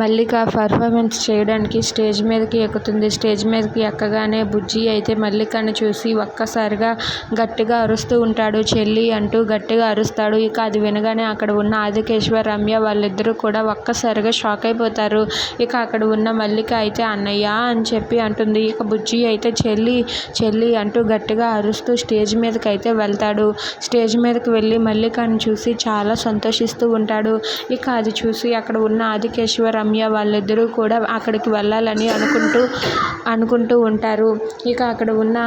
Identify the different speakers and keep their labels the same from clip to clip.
Speaker 1: మల్లిక performance చేయడానికి stage మీదకి ఎక్కుతుంది. స్టేజ్ మీదకి ఎక్కగానే బుజ్జి అయితే మల్లికని చూసి ఒక్కసారిగా గట్టిగా అరుస్తూ ఉంటాడు. చెల్లి అంటూ గట్టిగా అరుస్తాడు. ఇక అది వినగానే అక్కడ ఉన్న ఆదికేశ్వర రమ్య వాళ్ళిద్దరూ కూడా ఒక్కసారిగా షాక్ అయిపోతారు. ఇక అక్కడ ఉన్న మల్లిక అయితే అన్నయ్య అని చెప్పి అంటుంది. ఇక బుజ్జి అయితే చెల్లి చెల్లి అంటూ గట్టిగా అరుస్తూ స్టేజ్ మీదకి అయితే వెళ్తాడు. స్టేజ్ మీదకి వెళ్ళి మల్లికని చూసి చాలా సంతోషిస్తూ ఉంటాడు. ఇక అది చూసి అక్కడ ఉన్న ఆదికేశ్వర రమ్య వాళ్ళిద్దరూ కూడా అక్కడికి వెళ్ళాలని అనుకుంటూ అనుకుంటూ ఉంటారు. ఇక అక్కడ ఉన్న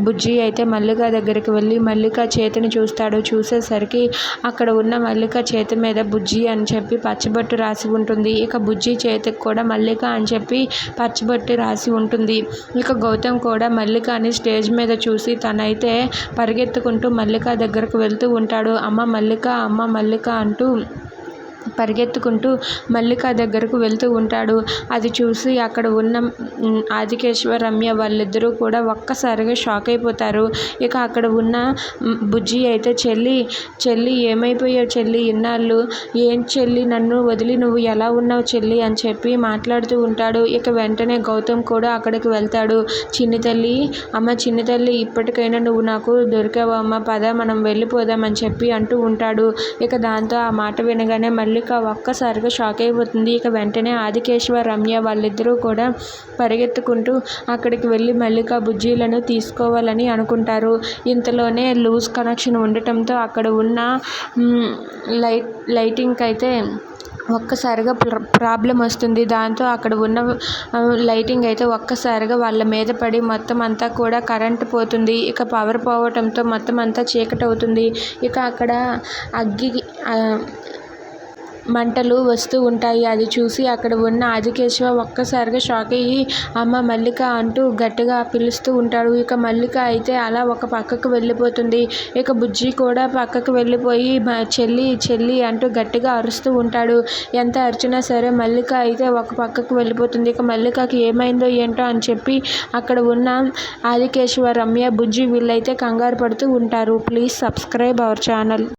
Speaker 1: బుజ్జి అయితే మల్లిక దగ్గరికి వెళ్ళి మల్లిక చేతిని చూస్తాడు. చూసేసరికి అక్కడ ఉన్న మల్లిక చేతి మీద బుజ్జి అని చెప్పి పచ్చబొట్టు రాసి ఉంటుంది. ఇక బుజ్జి చేతికి కూడా మల్లిక అని చెప్పి పచ్చబొట్టు రాసి ఉంటుంది. ఇక గౌతమ్ కూడా మల్లికని స్టేజ్ మీద చూసి తనైతే పరిగెత్తుకుంటూ మల్లిక దగ్గరకు వెళ్తూ ఉంటాడు. అమ్మ మల్లిక అమ్మ మల్లిక అంటూ పరిగెత్తుకుంటూ మల్లిక దగ్గరకు వెళ్తూ ఉంటాడు. అది చూసి అక్కడ ఉన్న ఆదికేశ్వర రమ్య వాళ్ళిద్దరూ కూడా ఒక్కసారిగా షాక్ అయిపోతారు. ఇక అక్కడ ఉన్న బుజ్జి అయితే చెల్లి చెల్లి ఏమైపోయావు చెల్లి? ఇన్నాళ్ళు ఏం చెల్లి? నన్ను వదిలి నువ్వు ఎలా ఉన్నావు చెల్లి? అని చెప్పి మాట్లాడుతూ ఉంటాడు. ఇక వెంటనే గౌతమ్ కూడా అక్కడికి వెళ్తాడు. చిన్ని తల్లి అమ్మ చిన్ని తల్లి ఇప్పటికైనా నువ్వు నాకు దొరికావు? అమ్మ పద మనం వెళ్ళిపోదామని చెప్పి అంటూ ఉంటాడు. ఇక దాంతో ఆ మాట వినగానే మళ్ళీ మల్లిక ఒక్కసారిగా షాక్ అయిపోతుంది. ఇక వెంటనే ఆదికేశవ రమ్య వాళ్ళిద్దరూ కూడా పరిగెత్తుకుంటూ అక్కడికి వెళ్ళి మల్లిక బుజ్జీలను తీసుకోవాలని అనుకుంటారు. ఇంతలోనే లూజ్ కనెక్షన్ ఉండటంతో అక్కడ ఉన్న లైట్ లైటింగ్కి అయితే ఒక్కసారిగా ప్రాబ్లం వస్తుంది. దాంతో అక్కడ ఉన్న లైటింగ్ అయితే ఒక్కసారిగా వాళ్ళ మీద పడి మొత్తం అంతా కూడా కరెంట్ పోతుంది. ఇక పవర్ పోవటంతో మొత్తం అంతా చీకటి అవుతుంది ఇక అక్కడ అగ్గి మంటలు వస్తూ ఉంటాయి. అది చూసి అక్కడ ఉన్న ఆదికేశవ ఒక్కసారిగా షాక్ అయ్యి అమ్మ మల్లిక అంటూ గట్టిగా పిలుస్తూ ఉంటాడు. ఇక మల్లిక అయితే అలా ఒక పక్కకు వెళ్ళిపోతుంది. ఇక బుజ్జి కూడా పక్కకు వెళ్ళిపోయి చెల్లి చెల్లి అంటూ గట్టిగా అరుస్తూ ఉంటాడు. ఎంత అరిచినా సరే మల్లిక అయితే ఒక పక్కకు వెళ్ళిపోతుంది. ఇక మల్లికకి ఏమైందో ఏంటో అని చెప్పి అక్కడ ఉన్న ఆదికేశవ రమ్య బుజ్జి వీళ్ళైతే కంగారు పడుతూ ఉంటారు. Please subscribe our channel.